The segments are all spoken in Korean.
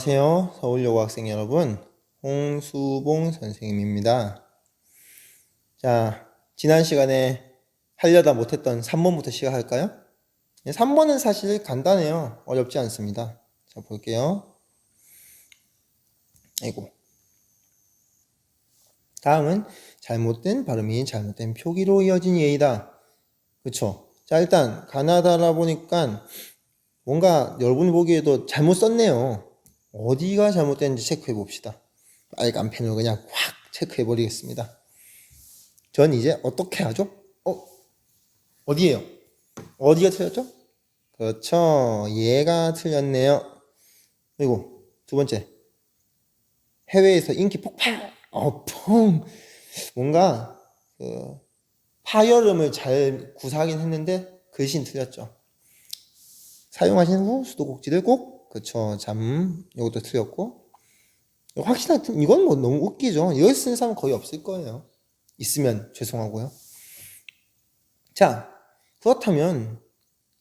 안녕하세요. 서울여고 학생 여러분. 홍수봉 선생님입니다. 자, 지난 시간에 하려다 못했던 3번부터 시작할까요? 3번은 사실 간단해요. 어렵지 않습니다. 자, 볼게요. 아이고. 다음은 잘못된 발음이 잘못된 표기로 이어진 예이다. 그쵸? 자, 일단 가나다라 보니까 뭔가 여러분이 보기에도 잘못 썼네요. 어디가 잘못됐는지 체크해 봅시다. 빨간 펜으로 그냥 확 체크해 버리겠습니다. 전 이제 어떻게 하죠? 어? 어디에요? 어디가 틀렸죠? 그렇죠. 얘가 틀렸네요. 그리고 두 번째. 해외에서 인기 폭발. 어, 펑. 뭔가 그 파열음을 잘 구사하긴 했는데 글씨는 틀렸죠. 사용하신 후 수도꼭지를 꼭 그쵸 잠 이것도 틀렸고 확실한 이건 뭐 너무 웃기죠. 이걸 쓰는 사람 거의 없을 거예요. 있으면 죄송하고요. 자 그렇다면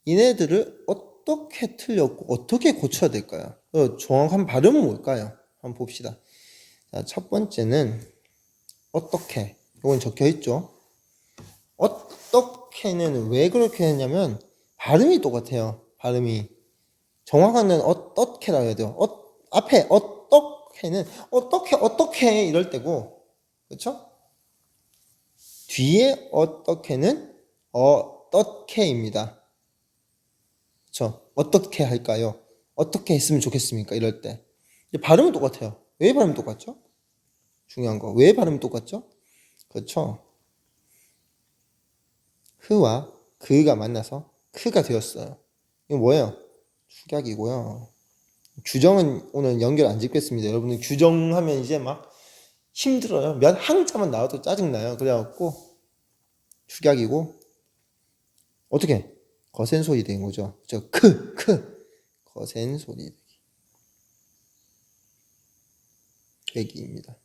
얘네들을 어떻게 틀렸고 어떻게 고쳐야 될까요? 어, 정확한 발음은 뭘까요? 한번 봅시다. 자, 첫 번째는 어떻게 이건 적혀 있죠. 어떻게는 왜 그렇게 했냐면 발음이 똑같아요. 발음이 정확한 건 어떻게라 해야 돼요. 어, 앞에 어떻게는 어떻게 어떻게 이럴 때고 그렇죠? 뒤에 어떻게는 어떻게입니다. 그렇죠? 어떻게 할까요? 어떻게 했으면 좋겠습니까? 이럴 때 발음은 똑같아요. 왜 발음 똑같죠? 중요한 거. 왜 발음 똑같죠? 그렇죠? 흐와 그가 만나서 크가 되었어요. 이거 뭐예요? 축약이고요. 규정은 오늘 연결 안 짓겠습니다. 여러분들 규정하면 이제 막 힘들어요. 몇 항자만 나와도 짜증나요. 그래갖고 축약이고 어떻게 거센 소리 된 거죠. 저 크, 크 거센 소리 되기입니다.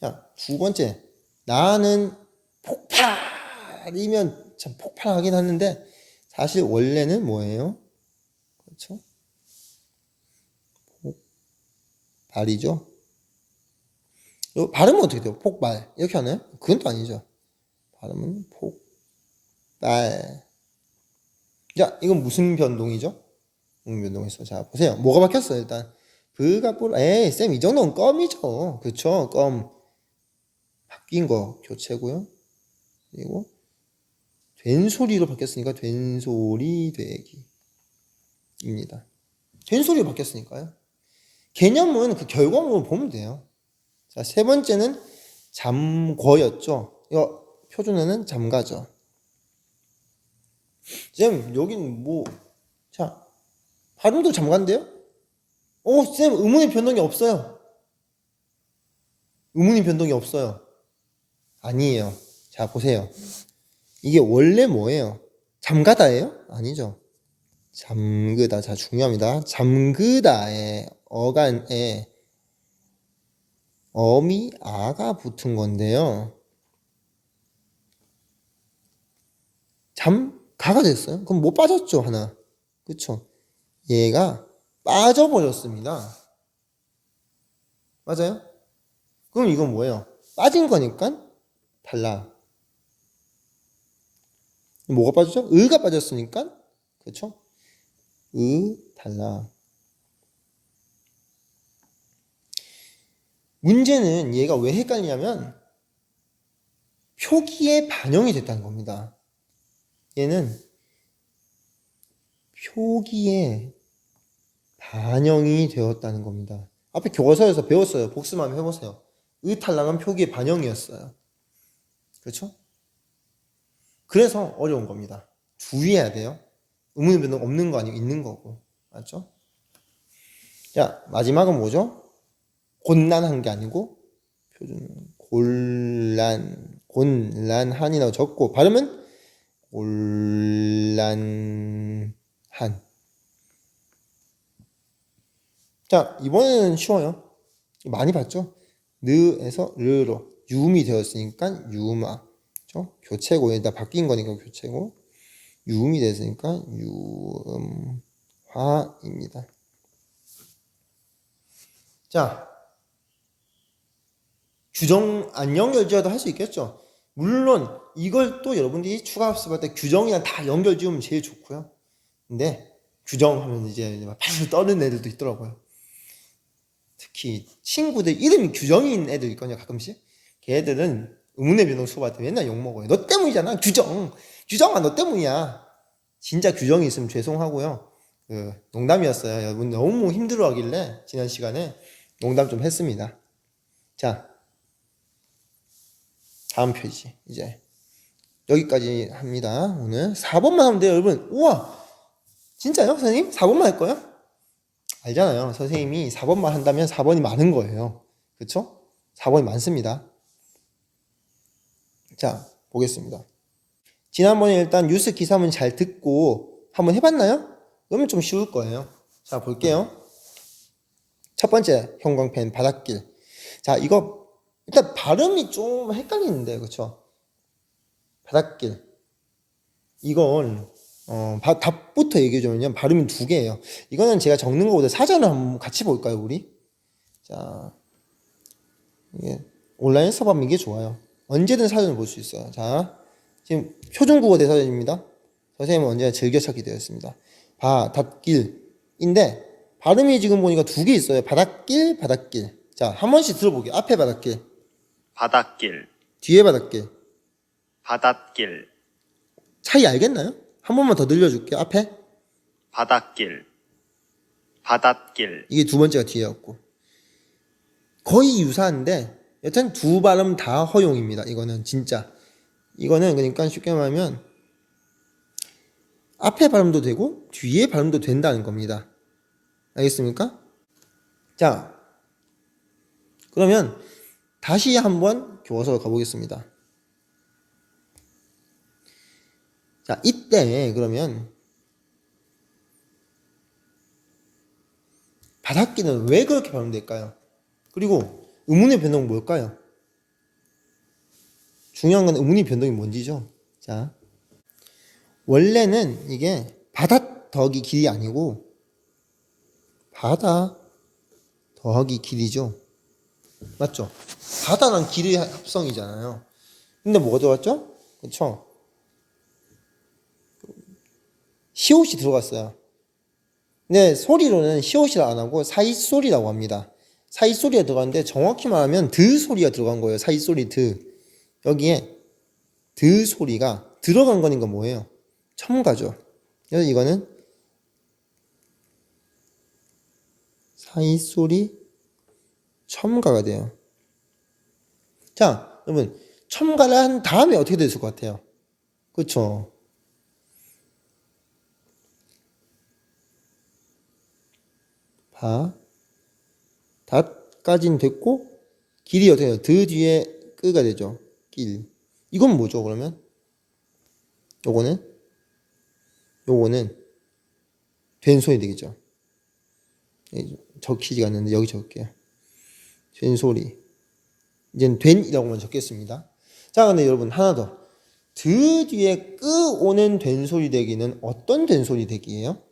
자, 두 번째 나는 폭발이면 참 폭발하긴 하는데 사실 원래는 뭐예요? 그렇죠? 폭발이죠. 발음은 어떻게 돼요? 폭발 이렇게 하나요? 그건 또 아니죠. 발음은 폭발. 자, 이건 무슨 변동이죠? 무슨 변동에서 자 보세요. 뭐가 바뀌었어요? 일단 그가 볼, 에이 쌤 이 정도는 껌이죠. 그렇죠? 껌 바뀐 거 교체고요. 그리고 된 소리로 바뀌었으니까 된 소리 되기입니다. 된 소리로 바뀌었으니까요. 개념은 그 결과물을 보면 돼요. 자, 세 번째는 잠궈였죠. 이거 표준어는 잠가죠. 쌤, 여긴 뭐, 자, 발음도 잠간대요? 오, 쌤, 의문의 변동이 없어요. 의문의 변동이 없어요. 아니에요. 자, 보세요. 이게 원래 뭐예요? 잠가다예요? 아니죠. 잠그다. 자, 중요합니다. 잠그다의 어간에 어미 아가 붙은 건데요. 잠 가가 됐어요. 그럼 뭐 빠졌죠, 하나. 그쵸? 얘가 빠져버렸습니다. 맞아요? 그럼 이건 뭐예요? 빠진 거니까 달라. 뭐가 빠졌죠? 의가 빠졌으니까 그렇죠? 의 달라. 문제는 얘가 왜 헷갈리냐면 표기에 반영이 됐다는 겁니다. 얘는 표기에 반영이 되었다는 겁니다. 앞에 교과서에서 배웠어요. 복습만 해보세요. 의탈락은 표기의 반영이었어요. 그렇죠? 그래서 어려운 겁니다. 주의해야 돼요. 의문의 변동 없는 거 아니고 있는 거고. 맞죠? 자, 마지막은 뭐죠? 곤란한 게 아니고 표준 곤란 곤란한이라고 적고 발음은 곤란한 자 이번에는 쉬워요 많이 봤죠 느에서 르로 유음이 되었으니까 유마 그렇죠? 교체고 일단 바뀐 거니까 교체고 유음이 됐으니까 유음화입니다. 자, 규정 안 연 결지어도 할 수 있겠죠. 물론 이걸 또 여러분들이 추가 학습할 때 규정이랑 다 연결 지으면 제일 좋고요. 근데 규정하면 이제 막 팔을 떠는 애들도 있더라고요. 특히 친구들 이름이 규정인 애들 있거든요 가끔씩. 걔들은 의문의 때 맨날 욕먹어요. 너 때문이잖아 규정. 규정아 너 때문이야. 진짜 규정이 있으면 죄송하고요. 그 농담이었어요. 여러분 너무 힘들어 하길래 지난 시간에 농담 좀 했습니다. 자, 다음 페이지 이제 여기까지 합니다. 오늘 4번만 하면 돼요, 여러분. 우와, 진짜요, 선생님? 4번만 할 거예요? 알잖아요. 선생님이 4번만 한다면 4번이 많은 거예요. 그쵸? 4번이 많습니다. 자, 보겠습니다. 지난번에 일단 뉴스 기사문 잘 듣고 한번 해봤나요? 그러면 좀 쉬울 거예요. 자, 볼게요. 첫 번째, 형광펜 바닷길. 자, 이거 일단 발음이 좀 헷갈리는데, 그쵸? 바닷길. 이건, 어, 바- 답부터 얘기해주면 발음이 두 개예요. 이거는 제가 적는 것보다 사전을 한번 같이 볼까요, 우리? 자, 이게 온라인 수업하면 이게 좋아요. 언제든 사전을 볼 수 있어요. 자, 지금 표준국어 대사전입니다. 선생님은 언제나 즐겨찾기 되었습니다. 바 닷길인데 발음이 지금 보니까 두 개 있어요. 바닷길, 바닷길. 자, 한 번씩 들어보게요. 앞에 바닷길, 바닷길, 뒤에 바닷길. 바닷길, 차이 알겠나요? 한 번만 더 늘려줄게요. 앞에 바닷길, 바닷길, 이게 두 번째가 뒤에였고 거의 유사한데 여튼 두 발음 다 허용입니다. 이거는 진짜 이거는 그러니까 쉽게 말하면 앞에 발음도 되고 뒤에 발음도 된다는 겁니다. 알겠습니까? 자 그러면 다시 한번 교과서 가보겠습니다. 자 이때 그러면 바닷길은 왜 그렇게 발음될까요? 그리고 의문의 변동은 뭘까요? 중요한 건 의문의 변동이 뭔지죠. 자, 원래는 이게 바다 더하기 길이 아니고 바다 더하기 길이죠. 맞죠? 바다랑 길의 합성이잖아요. 근데 뭐가 들어갔죠? 그쵸? 시옷이 들어갔어요. 근데 소리로는 시옷이라 안 하고 사이소리라고 합니다. 사이 소리가 들어갔는데 정확히 말하면 드 소리가 들어간 거예요. 사이 소리 드. 여기에 드 소리가 들어간 거니까 뭐예요? 첨가죠. 그래서 이거는 사이 소리 첨가가 돼요. 자, 여러분 첨가를 한 다음에 어떻게 됐을 것 같아요? 그렇죠? 바, 닷까지는 됐고 길이 어떻게 돼요? 드 뒤에 끄가 되죠. 길. 이건 뭐죠, 그러면? 요거는 요거는 된소리 되겠죠. 예, 적히지가 않는데 여기 적을게요. 된소리. 이제는 된이라고만 적겠습니다. 자, 근데 여러분 하나 더. 드 뒤에 끄 오는 된소리 대기는 어떤 된소리 대기예요?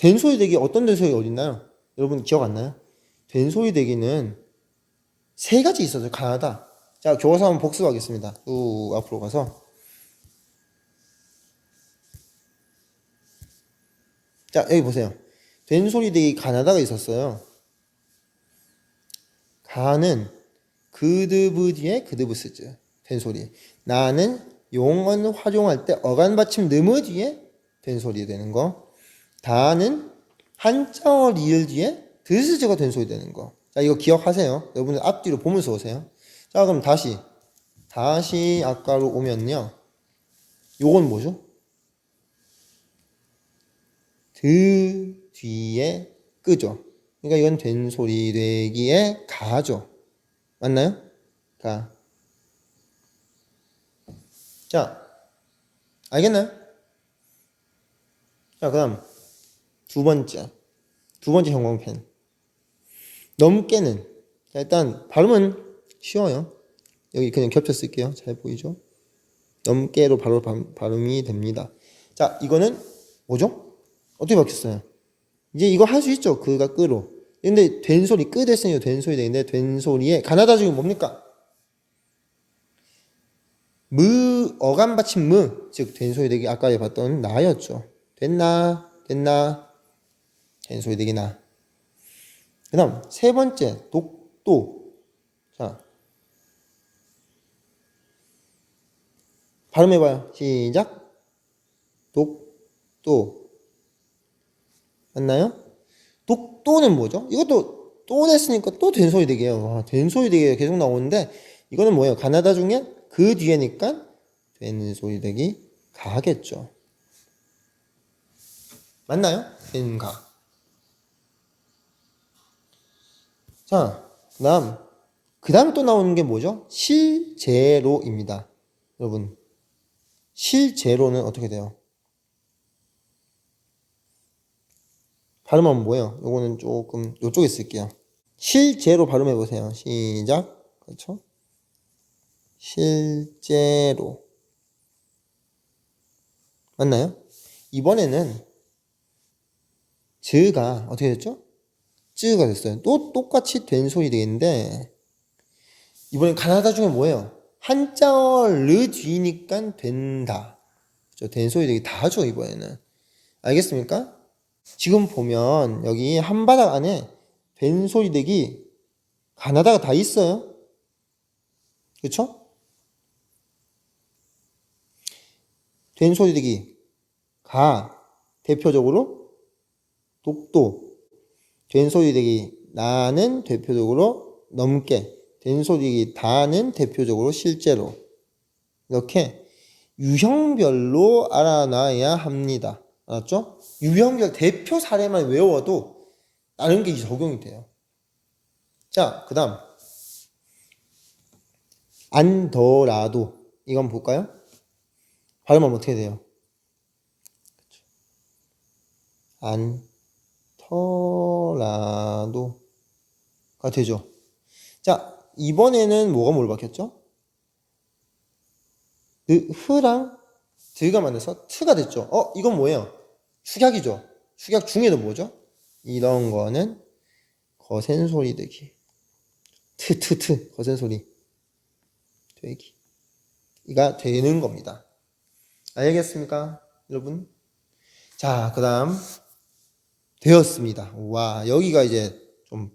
된소리 대기 어떤 된소리 어딨나요? 여러분 기억 안 나요? 된소리 대기는 세 가지 있어요. 가나다. 자, 교과서 한번 복습하겠습니다. 우 앞으로 가서. 자, 여기 보세요. 된소리 대기 가나다가 있었어요. 가는 그드브 뒤에 그드브 쓰죠. 된소리. 나는 용언 활용할 때 어간 받침 느무 뒤에 된소리 되는 거. 다는 한자어 리을 뒤에 드스즈가 된소리 되는 거. 자, 이거 기억하세요. 여러분들 앞뒤로 보면서 오세요. 자, 그럼 다시. 다시 아까로 오면요. 요건 뭐죠? 드 뒤에 끄죠. 그러니까 이건 된소리 되기에 가죠. 맞나요? 가. 자, 알겠나요? 자, 그다음 두 번째. 두 번째 형광펜. 넘게는 자, 일단 발음은 쉬워요. 여기 그냥 겹쳐 쓸게요. 잘 보이죠? 넘게로 바로 발- 발음이 됩니다. 자, 이거는 뭐죠? 어떻게 바뀌었어요? 이제 이거 할 수 있죠. 그가 끄로. 근데 된 소리 끄 됐으니까 된 소리 되는데 된 소리에 가나다 중에 뭡니까? 무 어감 받침 무, 즉 된 소리 되기 아까 봤던 나였죠. 됐나? 됐나? 된 소리 되기 나. 그 다음 세 번째 독도. 자 발음해봐요. 시작. 독도. 맞나요? 독도는 뭐죠? 이것도 또 냈으니까 또 된 소리 되게요. 와, 된 소리 되게 계속 나오는데 이거는 뭐예요? 가나다 중에 그 뒤에니까 된 소리 되기 가겠죠. 맞나요? 된가. 자, 그 다음 그 다음 또 나오는 게 뭐죠? 실제로입니다. 여러분, 실제로는 어떻게 돼요? 발음하면 뭐예요? 요거는 조금 요쪽에 쓸게요. 실제로 발음해 보세요. 시작. 그렇죠? 실제로. 맞나요? 이번에는 즈가 어떻게 됐죠? 쯔가 됐어요. 또 똑같이 된 소리 되겠는데 이번엔 가나다 중에 뭐예요? 한자어 뒤니까 된다. 그렇죠? 된 소리 되게 다 하죠 이번에는. 알겠습니까? 지금 보면 여기 한 바닥 안에 된 소리 대기 가나다가 다 있어요. 그렇죠? 된 소리 대기 가 대표적으로 독도 된 소리 대기 나는 대표적으로 넘게 된 소리 대기 다는 대표적으로 실제로 이렇게 유형별로 알아놔야 합니다. 알았죠? 유형별 대표 사례만 외워도 다른 게 적용이 돼요. 자, 그 다음. 안더라도. 이건 볼까요? 발음하면 어떻게 돼요? 안 더라도가 되죠. 자, 이번에는 뭐가 뭘 바뀌었죠? 그 흐랑 드가 만나서 트가 됐죠. 어, 이건 뭐예요? 축약이죠. 축약 중에도 뭐죠? 이런 거는 거센 소리 되기. 트, 트, 트. 거센 소리 되기. 이가 되는 겁니다. 알겠습니까? 여러분? 자, 그 다음. 되었습니다. 와, 여기가 이제 좀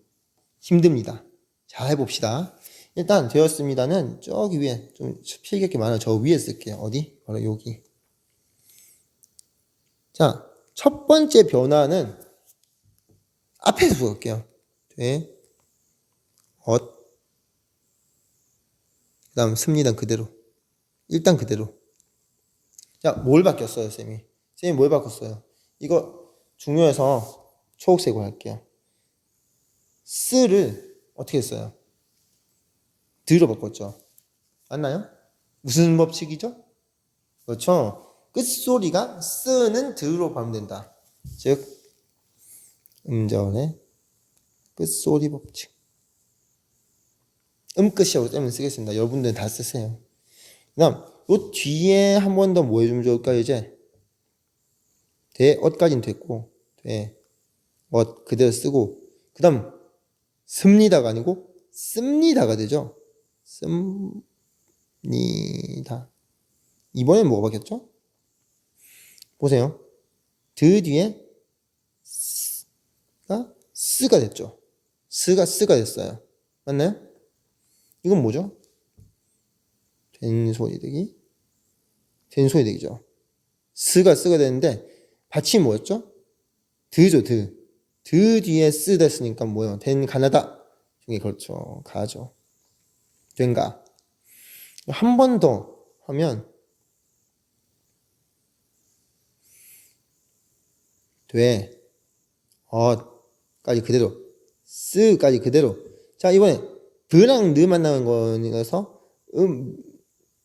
힘듭니다. 자, 해봅시다. 일단 되었습니다는 저기 위에 좀 필기할 게 많아요. 저 위에 쓸게요. 어디? 바로 여기. 자, 첫 번째 변화는 앞에서 볼게요. 돼, 엇. 그 다음 습니다. 그대로. 일단 그대로. 자, 뭘 바뀌었어요, 쌤이? 쌤이 뭘 바꿨어요? 이거 중요해서 초록색으로 할게요. 쓰를 어떻게 했어요? 드로 바꿨죠. 맞나요? 무슨 법칙이죠? 그렇죠. 끝소리가 쓰는 드로 발음된다. 즉 음절의 끝소리 법칙. 음끝이라고 떼면 쓰겠습니다. 여러분들 다 쓰세요. 그다음 요 뒤에 한 번 더 뭐 해주면 좋을까요? 이제 대엇까지는 됐고 대엇 그대로 쓰고 그 다음 습니다가 아니고 씁니다가 되죠. 씁니다. 이번엔 뭐가 바뀌었죠? 보세요. 드 뒤에 스가 스가 됐죠. 스가 스가 됐어요. 맞나요? 이건 뭐죠? 된 소리 되기. 된 소리 되기죠. 스가 스가 되는데 받침이 뭐였죠? 드죠, 드. 드 뒤에 쓰 됐으니까 뭐예요? 된 가나다. 중에 그렇죠. 가죠. 된가? 한 번 더 하면 돼. 어까지 그대로. 쓰까지 그대로. 자, 이번에 드랑 느 만나는 거라서 음,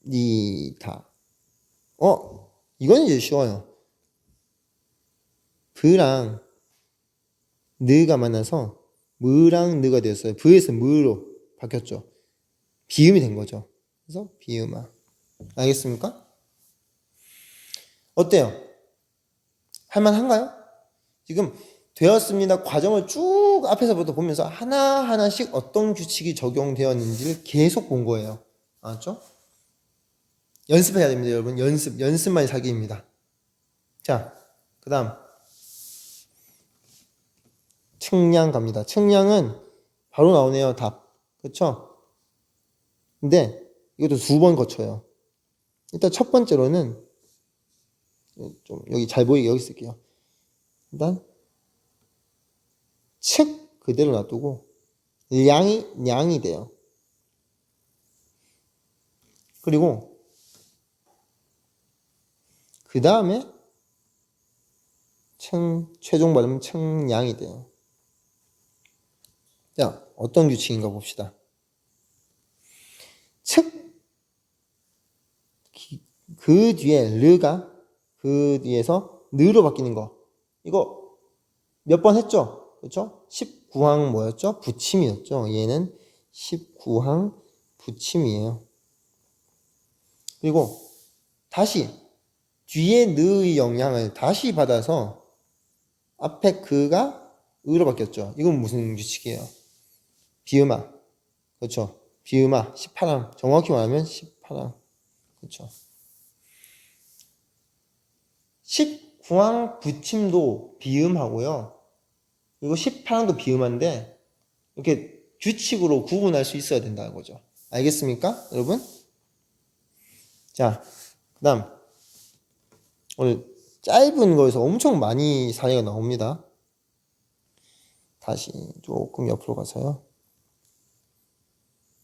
니, 다. 어, 이건 이제 쉬워요. 브랑 느가 만나서 무랑 느가 되었어요. 브에서 무로 바뀌었죠. 비음이 된 거죠. 그래서 비음아. 알겠습니까? 어때요? 할만한가요? 지금 되었습니다. 과정을 쭉 앞에서부터 보면서 하나하나씩 어떤 규칙이 적용되었는지를 계속 본 거예요. 알았죠? 연습해야 됩니다, 여러분. 연습, 연습만이 사기입니다. 자, 그 다음. 측량 갑니다. 측량은 바로 나오네요, 답. 그쵸? 근데 이것도 두 번 거쳐요. 일단 첫 번째로는 좀 여기 잘 보이게 여기 쓸게요. 일단 측 그대로 놔두고 량이 량이 돼요. 그리고 그 다음에 층 최종 발음 층량이 돼요. 자 어떤 규칙인가 봅시다. 측 그 뒤에 르가 그 뒤에서 느로 바뀌는 거 이거 몇 번 했죠? 그렇죠? 19항 뭐였죠? 부침이었죠. 얘는 19항 부침이에요. 그리고 다시 뒤에 느의 영향을 다시 받아서 앞에 그가 으로 바뀌었죠. 이건 무슨 규칙이에요? 비음아. 그렇죠. 비음아 18항. 정확히 말하면 18항. 그렇죠. 19항 부침도 비음하고요. 그리고 18항도 비음한데 이렇게 규칙으로 구분할 수 있어야 된다는 거죠. 알겠습니까? 여러분? 자, 그 다음. 오늘 짧은 거에서 엄청 많이 사례가 나옵니다. 다시 조금 옆으로 가서요.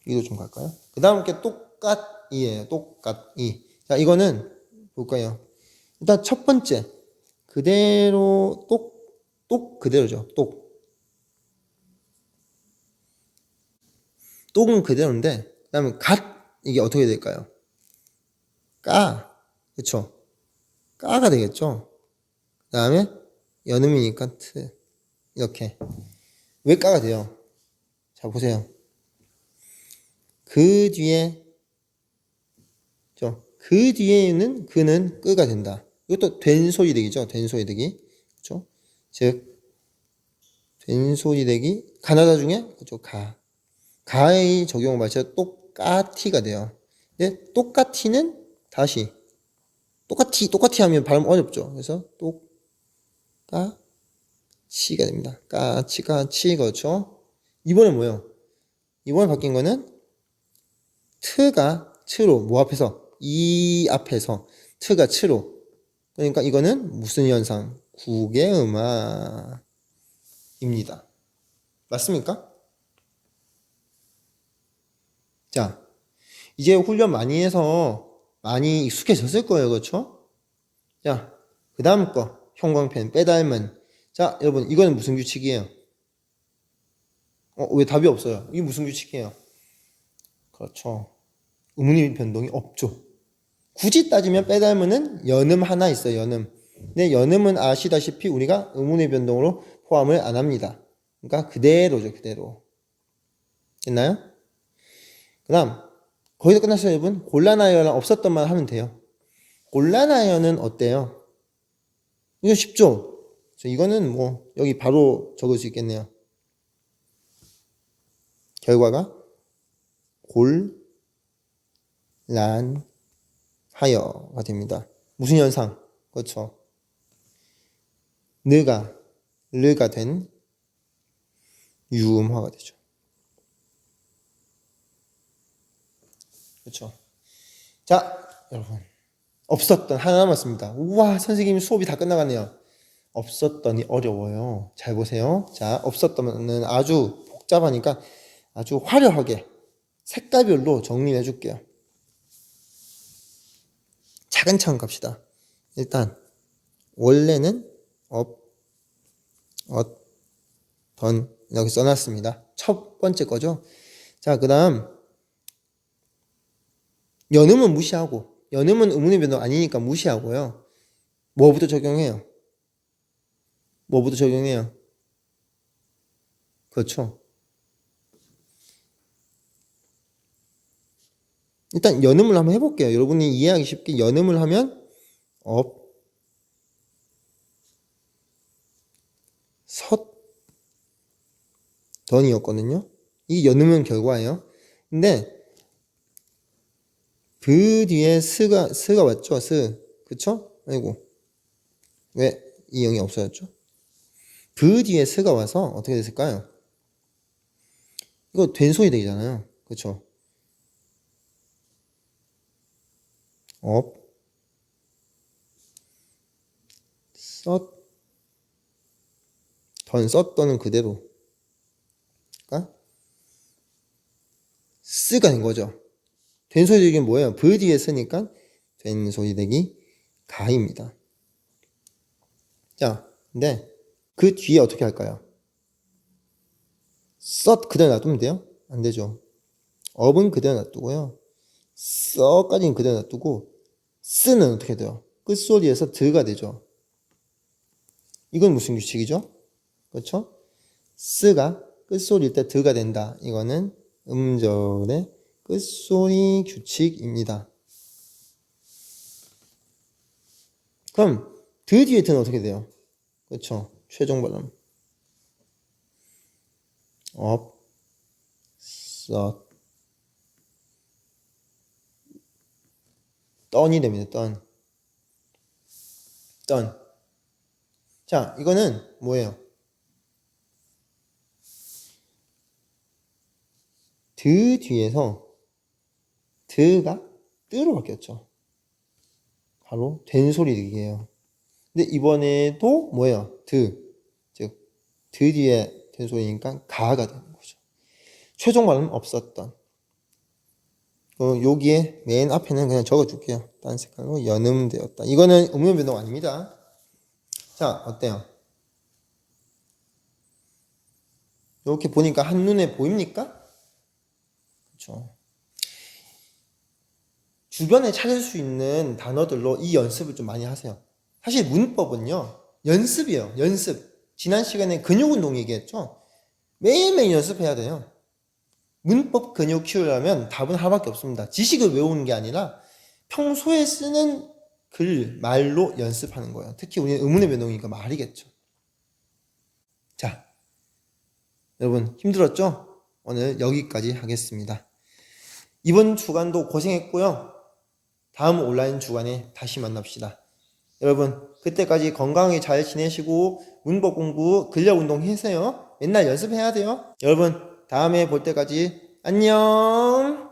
위로 좀 갈까요? 그 다음 게 똑같이에요. 똑같이. 자, 이거는 볼까요? 일단 첫 번째. 그대로 똑, 똑 그대로죠. 똑. 똑은 그대로인데, 그 다음에 갓. 이게 어떻게 될까요? 까. 그쵸? 까가 되겠죠? 그 다음에 연음이니까 트. 이렇게. 왜 까가 돼요? 자, 보세요. 그 뒤에, 죠? 그 뒤에는 그는 끄가 된다. 이것도 된 소리되기죠? 된 소리되기. 그죠? 즉, 된 소리되기. 가나다 중에, 그죠? 가. 가의 적용을 마쳐 똑같이가 돼요. 근데 똑같이는 다시 똑같이 똑같이 하면 발음 어렵죠. 그래서 똑까치가 됩니다. 까치까치 그렇죠. 이번에 뭐예요? 이번에 바뀐 거는 트가 트로 뭐 앞에서 이 앞에서 트가 트로 그러니까 이거는 무슨 현상? 국의 음악입니다. 맞습니까? 자, 이제 훈련 많이 해서 많이 익숙해졌을 거예요. 그렇죠? 자, 그 다음 거 형광펜 빼닮은 자, 여러분 이거는 무슨 규칙이에요? 어, 왜 답이 없어요? 이게 무슨 규칙이에요? 그렇죠. 의문의 변동이 없죠. 굳이 따지면 빼닮은은 연음 하나 있어요. 연음. 근데 연음은 아시다시피 우리가 의문의 변동으로 포함을 안 합니다. 그러니까 그대로죠. 그대로. 됐나요? 그 다음 다 끝났어요 여러분 곤란하여는 없었던 말 하면 돼요 곤란하여는 어때요? 이거 쉽죠? 저 이거는 뭐 여기 바로 적을 수 있겠네요 결과가 곤란하여가 됩니다 무슨 현상? 그렇죠 느가 르가 된 유음화가 되죠 그렇죠. 자, 여러분. 없었던 하나 남았습니다. 우와, 선생님 수업이 다 끝나갔네요. 없었더니 어려워요. 잘 보세요. 자, 없었던은 아주 복잡하니까 아주 화려하게 색깔별로 정리해 줄게요. 차근차근 갑시다. 일단 원래는 업, 엇, 던 이렇게 써놨습니다. 첫 번째 거죠. 자, 그 다음 연음은 무시하고 연음은 의문의 변동 아니니까 무시하고요. 뭐부터 적용해요? 뭐부터 적용해요? 그렇죠. 일단 연음을 한번 해볼게요. 여러분이 이해하기 쉽게 연음을 하면 업 섰 던이었거든요. 이 연음은 결과예요. 근데 그 뒤에 스가 스가 왔죠. 스 그쵸? 아이고 왜 이 영이 없어졌죠? 그 뒤에 스가 와서 어떻게 됐을까요? 이거 된 소리 되잖아요. 그쵸? 업 썼, 던, 썼던은 그대로. 그러니까 쓰가 된 거죠. 된 소리 되기 뭐예요? 브 뒤에 쓰니까 된 소리 되기 가입니다. 자, 근데 그 뒤에 어떻게 할까요? 썼 그대로 놔두면 돼요? 안 되죠. 업은 그대로 놔두고요. 써까지는 그대로 놔두고 쓰는 어떻게 돼요? 끝소리에서 드가 되죠. 이건 무슨 규칙이죠? 그렇죠? 쓰가 끝소리일 때 드가 된다. 이거는 음절의 끝소리 규칙입니다. 그럼 드 뒤에 드는 어떻게 돼요? 그렇죠? 최종 발음. 업, 써, 떤이 됩니다. 떤. 떤. 자, 이거는 뭐예요? 드 뒤에서 드가 뜨로 바뀌었죠. 바로 된 소리 되기예요. 근데 이번에도 뭐예요? 드. 즉, 드 뒤에 된 소리니까 가가 되는 거죠. 최종 발음 없었던. 어, 여기에 맨 앞에는 그냥 적어줄게요. 딴 색깔로 연음되었다. 이거는 음료 변동 아닙니다. 자, 어때요? 이렇게 보니까 한눈에 보입니까? 그렇죠. 주변에 찾을 수 있는 단어들로 이 연습을 좀 많이 하세요. 사실 문법은요, 연습이에요. 연습. 지난 시간에 근육 운동 얘기했죠? 매일매일 연습해야 돼요. 문법 근육 키우려면 답은 하나밖에 없습니다. 지식을 외우는 게 아니라 평소에 쓰는 글, 말로 연습하는 거예요. 특히 우리는 의문의 변동이니까 말이겠죠. 자, 여러분 힘들었죠? 오늘 여기까지 하겠습니다. 이번 주간도 고생했고요. 다음 온라인 주간에 다시 만납시다. 여러분 그때까지 건강하게 잘 지내시고 문법 공부, 근력 운동 해세요. 맨날 연습해야 돼요. 여러분 다음에 볼 때까지 안녕.